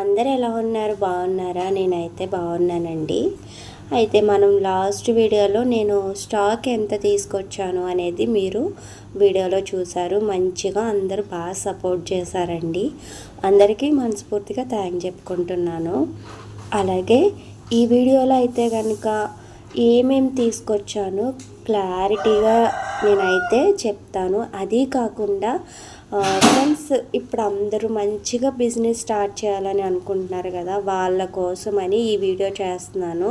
అందరు ఎలా ఉన్నారు? బాగున్నారా? నేనైతే బాగున్నానండి. అయితే మనం లాస్ట్ వీడియోలో నేను స్టాక్ ఎంత తీసుకొచ్చాను అనేది మీరు వీడియోలో చూసారు మంచిగా అందరూ బాగా సపోర్ట్ చేశారండి. అందరికీ మనస్ఫూర్తిగా థ్యాంక్ చెప్పుకుంటున్నాను. అలాగే ఈ వీడియోలో అయితే కనుక ఏమేమి తీసుకొచ్చానో? క్లారిటీగా నేనైతే చెప్తాను. అది కాకుండా ఫ్రెండ్స్ ఇప్పుడు అందరూ మంచిగా బిజినెస్ స్టార్ట్ చేయాలని అనుకుంటున్నారు కదా వాళ్ళ కోసమని ఈ వీడియో చేస్తున్నాను.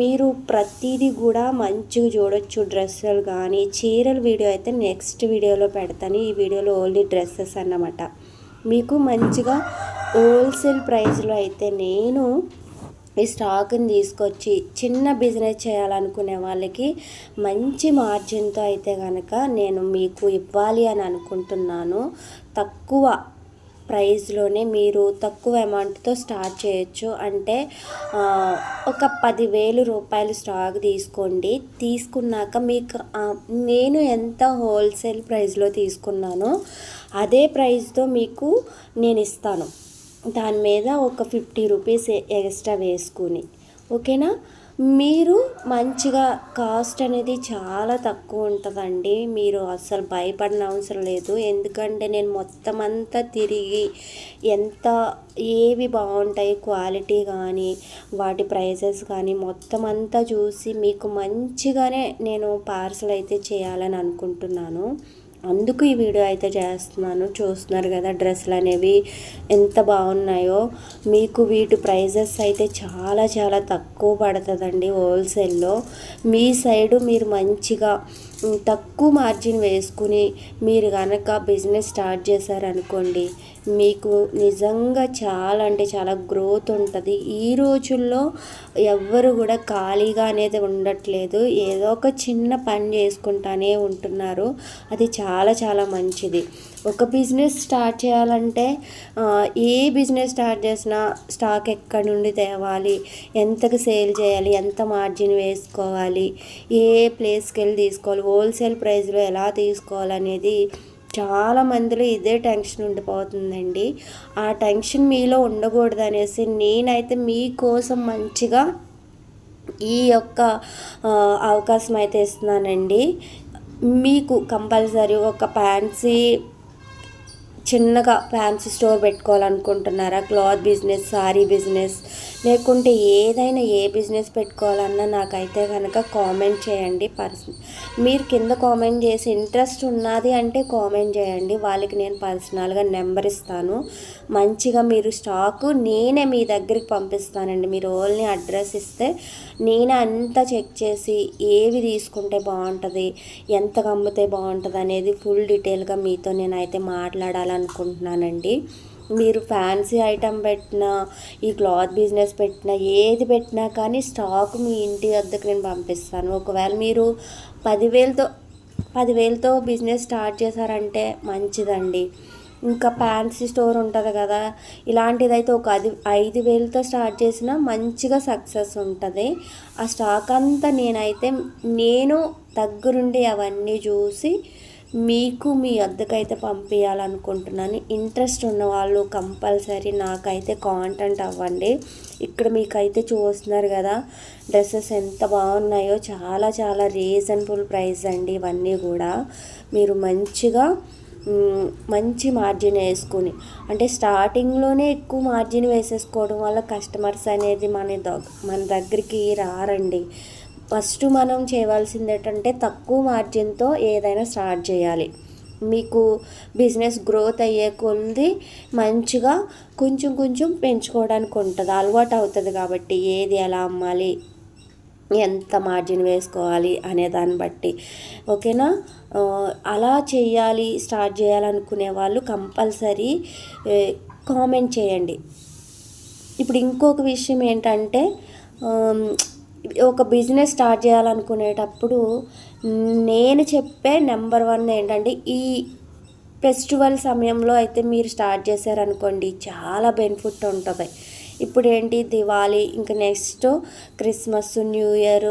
మీరు ప్రతిదీ కూడా మంచిగా చూడొచ్చు డ్రెస్సులు కానీ చీరల వీడియో అయితే నెక్స్ట్ వీడియోలో పెడతాను. ఈ వీడియోలో ఓన్లీ డ్రెస్సెస్ అన్నమాట. మీకు మంచిగా హోల్సేల్ ప్రైస్లో అయితే నేను ఈ స్టాక్ని తీసుకొచ్చి చిన్న బిజినెస్ చేయాలనుకునే వాళ్ళకి మంచి మార్జిన్తో అయితే కనుక నేను మీకు ఇవ్వాలి అని అనుకుంటున్నాను. తక్కువ ప్రైస్లోనే మీరు తక్కువ అమౌంట్తో స్టార్ట్ చేయొచ్చు. అంటే ఒక పదివేలు రూపాయలు స్టాక్ తీసుకోండి. తీసుకున్నాక మీకు నేను ఎంత హోల్సేల్ ప్రైస్లో తీసుకున్నానో అదే ప్రైస్తో మీకు నేను ఇస్తాను. దాని మీద ఒక ఫిఫ్టీ రూపీస్ ఎక్స్ట్రా వేసుకుని. ఓకేనా? మీరు మంచిగా కాస్ట్ అనేది చాలా తక్కువ ఉంటుందండి. మీరు అసలు భయపడిన అవసరం లేదు. ఎందుకంటే నేను మొత్తం అంతా తిరిగి ఎంత ఏవి బాగుంటాయి క్వాలిటీ కానీ వాటి ప్రైజెస్ కానీ మొత్తం అంతా చూసి మీకు మంచిగానే నేను పార్సల్ అయితే చేయాలని అనుకుంటున్నాను. అందుకు ఈ వీడియో అయితే చేస్తున్నాను. చూస్తున్నారు కదా డ్రెస్సులు అనేవి ఎంత బాగున్నాయో. మీకు వీటి ప్రైజెస్ అయితే చాలా చాలా తక్కువ పడుతుందండి హోల్సేల్లో. మీ సైడు మీరు మంచిగా తక్కువ మార్జిన్ వేసుకుని మీరు కనుక బిజినెస్ స్టార్ట్ చేశారనుకోండి మీకు నిజంగా చాలా అంటే చాలా గ్రోత్ ఉంటుంది. ఈ రోజుల్లో ఎవ్వరు కూడా ఖాళీగా అనేది ఉండట్లేదు. ఏదో ఒక చిన్న పని చేసుకుంటానే ఉంటున్నారు. అది చాలా చాలా మంచిది. ఒక బిజినెస్ స్టార్ట్ చేయాలంటే ఏ బిజినెస్ స్టార్ట్ చేసినా స్టాక్ ఎక్కడి నుండి తేవాలి ఎంతకు సేల్ చేయాలి ఎంత మార్జిన్ వేసుకోవాలి ఏ ప్లేస్కి వెళ్ళి తీసుకోవాలి హోల్సేల్ ప్రైస్లో ఎలా తీసుకోవాలనేది చాలా మందిలో ఇదే టెన్షన్ ఉండిపోతుందండి. ఆ టెన్షన్ మీలో ఉండకూడదు అనేసి నేనైతే మీకోసం మంచిగా ఈ యొక్క అవకాశం అయితే ఇస్తున్నానండి. మీకు కంపల్సరీ ఒక ఫ్యాన్సీ చిన్నగా ఫ్యాన్సీ స్టోర్ పెట్టుకోవాలనుకుంటున్నారా? క్లాత్ బిజినెస్ సారీ బిజినెస్ లేకుంటే ఏదైనా ఏ బిజినెస్ పెట్టుకోవాలన్నా నాకైతే కనుక కామెంట్ చేయండి. పర్సన్ మీరు కింద కామెంట్ చేసి ఇంట్రెస్ట్ ఉన్నది అంటే కామెంట్ చేయండి. వాళ్ళకి నేను పర్సనల్గా నెంబర్ ఇస్తాను. మంచిగా మీరు స్టాకు నేనే మీ దగ్గరికి పంపిస్తానండి. మీరు ఓన్లీ అడ్రస్ ఇస్తే నేనే అంతా చెక్ చేసి ఏవి తీసుకుంటే బాగుంటుంది ఎంత అమ్మితే బాగుంటుంది అనేది ఫుల్ డీటెయిల్గా మీతో నేనైతే అనుకుంటున్నానండి. మీరు ఫ్యాన్సీ ఐటమ్ పెట్టినా ఈ క్లాత్ బిజినెస్ పెట్టినా ఏది పెట్టినా కానీ స్టాక్ మీ ఇంటి వద్దకు నేను పంపిస్తాను. ఒకవేళ మీరు పదివేలతో పదివేలతో బిజినెస్ స్టార్ట్ చేశారంటే మంచిదండి. ఇంకా ఫ్యాన్సీ స్టోర్ ఉంటుంది కదా ఇలాంటిదైతే ఒక అది ఐదు వేలతో స్టార్ట్ చేసినా మంచిగా సక్సెస్ ఉంటుంది. ఆ స్టాక్ అంతా నేనైతే నేను దగ్గరుండి అవన్నీ చూసి మీకు మీ వద్దకైతే పంపించాలనుకుంటున్నాను ఇంట్రెస్ట్ ఉన్న వాళ్ళు కంపల్సరీ నాకైతే కాంటాక్ట్ అవ్వండి. ఇక్కడ మీకైతే చూస్తున్నారు కదా డ్రెస్సెస్ ఎంత బాగున్నాయో చాలా చాలా రీజనబుల్ ప్రైస్ అండి ఇవన్నీ కూడా. మీరు మంచిగా మంచి మార్జిన్ వేసుకుని అంటే స్టార్టింగ్లోనే ఎక్కువ మార్జిన్ వేసేసుకోవడం వల్ల కస్టమర్స్ అనేది మన మన దగ్గరికి రారండి. ఫస్ట్ మనం చేయవలసింది ఏంటంటే తక్కువ మార్జిన్తో ఏదైనా స్టార్ట్ చేయాలి. మీకు బిజినెస్ గ్రోత్ అయ్యే కొద్ది మంచిగా కొంచెం కొంచెం పెంచుకోవడానికి ఉంటుంది అలవాటు అవుతుంది కాబట్టి ఏది ఎలా అమ్మాలి ఎంత మార్జిన్ వేసుకోవాలి అనే దాన్ని బట్టి. ఓకేనా? అలా చేయాలి స్టార్ట్ చేయాలనుకునే వాళ్ళు కంపల్సరీ కామెంట్ చేయండి. ఇప్పుడు ఇంకొక విషయం ఏంటంటే ఒక బిజినెస్ స్టార్ట్ చేయాలనుకునేటప్పుడు నేను చెప్పే నెంబర్ వన్ ఏంటంటే ఈ ఫెస్టివల్ సమయంలో అయితే మీరు స్టార్ట్ చేశారనుకోండి చాలా బెనిఫిట్ ఉంటుంది. ఇప్పుడు ఏంటి? దివాళీ ఇంకా నెక్స్ట్ క్రిస్మస్ న్యూ ఇయర్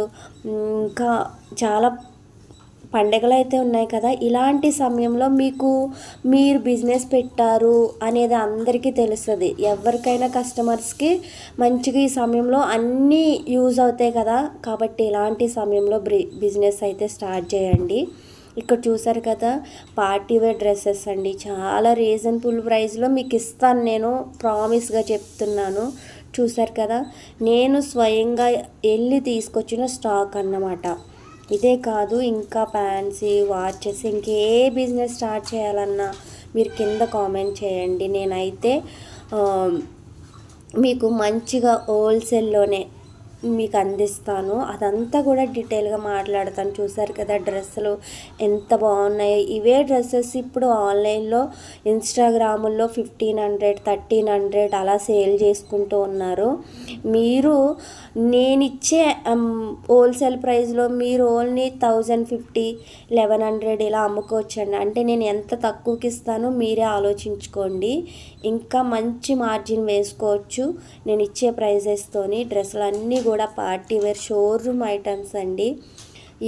ఇంకా చాలా పండగలు అయితే ఉన్నాయి కదా ఇలాంటి సమయంలో మీకు మీరు బిజినెస్ పెట్టారు అనేది అందరికీ తెలుస్తుంది. ఎవరికైనా కస్టమర్స్కి మంచిగా ఈ సమయంలో అన్నీ యూజ్ అవుతాయి కదా కాబట్టి ఇలాంటి సమయంలో బిజినెస్ అయితే స్టార్ట్ చేయండి. ఇక్కడ చూసారు కదా పార్టీ వేర్ డ్రెస్సెస్ అండి. చాలా రీజనబుల్ ప్రైస్లో మీకు ఇస్తాను నేను ప్రామిస్గా చెప్తున్నాను. చూసారు కదా నేను స్వయంగా వెళ్ళి తీసుకొచ్చిన స్టాక్ అన్నమాట. ఇదే కాదు ఇంకా ఫ్యాన్సీ వాచెస్ ఇంకే బిజినెస్ స్టార్ట్ చేయాలన్నా మీరు కింద కామెంట్ చేయండి. నేనైతే మీకు మంచిగా హోల్సేల్లోనే మీకు అందిస్తాను అదంతా కూడా డీటెయిల్గా మాట్లాడతాను. చూసారు కదా డ్రెస్సులు ఎంత బాగున్నాయో. ఇవే డ్రెస్సెస్ ఇప్పుడు ఆన్లైన్లో ఇన్స్టాగ్రాముల్లో ఫిఫ్టీన్ హండ్రెడ్ థర్టీన్ హండ్రెడ్ అలా సేల్ చేసుకుంటూ ఉన్నారు. మీరు నేను ఇచ్చే హోల్సేల్ ప్రైస్లో మీరు only thousand fifty eleven hundred ఇలా అమ్ముకోవచ్చండి. అంటే నేను ఎంత తక్కువకి ఇస్తానో మీరే ఆలోచించుకోండి. ఇంకా మంచి మార్జిన్ వేసుకోవచ్చు. నేను ఇచ్చే ప్రైజెస్తోని డ్రెస్సులు అన్నీ కూడా కూడా పార్టీ వేర్ షోరూమ్ ఐటమ్స్ అండి.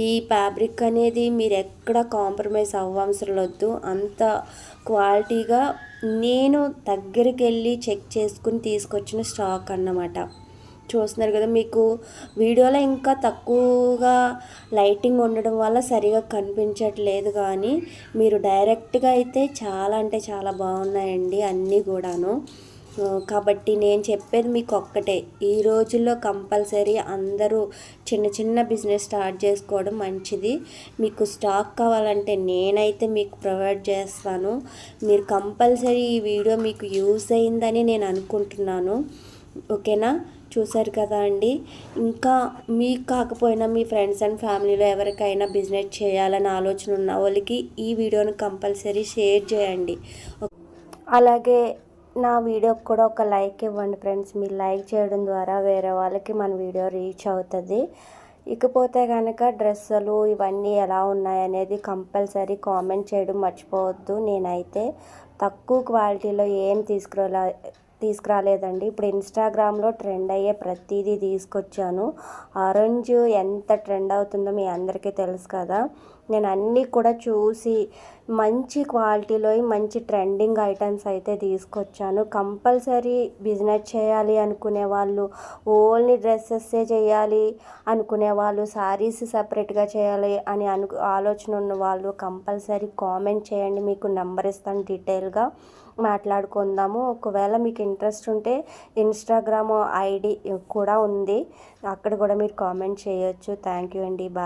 ఈ ఫ్యాబ్రిక్ అనేది మీరు ఎక్కడ కాంప్రమైజ్ అవ్వవసరం వద్దు. అంత క్వాలిటీగా నేను దగ్గరికి వెళ్ళి చెక్ చేసుకుని తీసుకొచ్చిన స్టాక్ అన్నమాట. చూస్తున్నారు కదా మీకు వీడియోలో ఇంకా తక్కువగా లైటింగ్ ఉండడం వల్ల సరిగా కనిపించట్లేదు కానీ మీరు డైరెక్ట్గా అయితే చాలా అంటే చాలా బాగున్నాయండి అన్నీ కూడాను. కాబట్టి నేను చెప్పేది మీకు ఒక్కటే. ఈ రోజుల్లో కంపల్సరీ అందరూ చిన్న చిన్న బిజినెస్ స్టార్ట్ చేసుకోవడం మంచిది. మీకు స్టాక్ కావాలంటే నేనైతే మీకు ప్రొవైడ్ చేస్తాను. మీరు కంపల్సరీ ఈ వీడియో మీకు యూస్ అయిందని నేను అనుకుంటున్నాను. ఓకేనా? చూసారు కదా అండి. ఇంకా మీకు కాకపోయినా మీ ఫ్రెండ్స్ అండ్ ఫ్యామిలీలో ఎవరికైనా బిజినెస్ చేయాలని ఆలోచన ఉన్న వాళ్ళకి ఈ వీడియోని కంపల్సరీ షేర్ చేయండి. అలాగే నా వీడియోకి కూడా ఒక లైక్ ఇవ్వండి ఫ్రెండ్స్. మీరు లైక్ చేయడం ద్వారా వేరే వాళ్ళకి మన వీడియో రీచ్ అవుతుంది. ఇకపోతే కనుక డ్రెస్సులు ఇవన్నీ ఎలా ఉన్నాయనేది కంపల్సరీ కామెంట్ చేయడం మర్చిపోవద్దు. నేనైతే తక్కువ క్వాలిటీలో ఏం తీసుకురా తీసుకురాలేదండి. ఇప్పుడు ఇన్స్టాగ్రామ్లో ట్రెండ్ అయ్యే ప్రతిదీ తీసుకొచ్చాను. ఆరెంజ్ ఎంత ట్రెండ్ అవుతుందో మీ అందరికీ తెలుసు కదా. నేను అన్నీ కూడా చూసి మంచి క్వాలిటీలో మంచి ట్రెండింగ్ ఐటమ్స్ అయితే తీసుకొచ్చాను. కంపల్సరీ బిజినెస్ చేయాలి అనుకునే వాళ్ళు ఓన్లీ డ్రెస్సెస్సే చేయాలి అనుకునే వాళ్ళు శారీస్ సపరేట్గా చేయాలి అని అను ఆలోచన ఉన్న వాళ్ళు కంపల్సరీ కామెంట్ చేయండి. మీకు నెంబర్ ఇస్తాను డీటెయిల్గా. మాట్లాడుకుందాము. ఒకవేళ మీకు ఇంట్రెస్ట్ ఉంటే ఇన్స్టాగ్రామ్ ఐడి కూడా ఉంది. అక్కడ కూడా మీరు కామెంట్ చేయొచ్చు. థ్యాంక్ యూ అండి. బాయ్.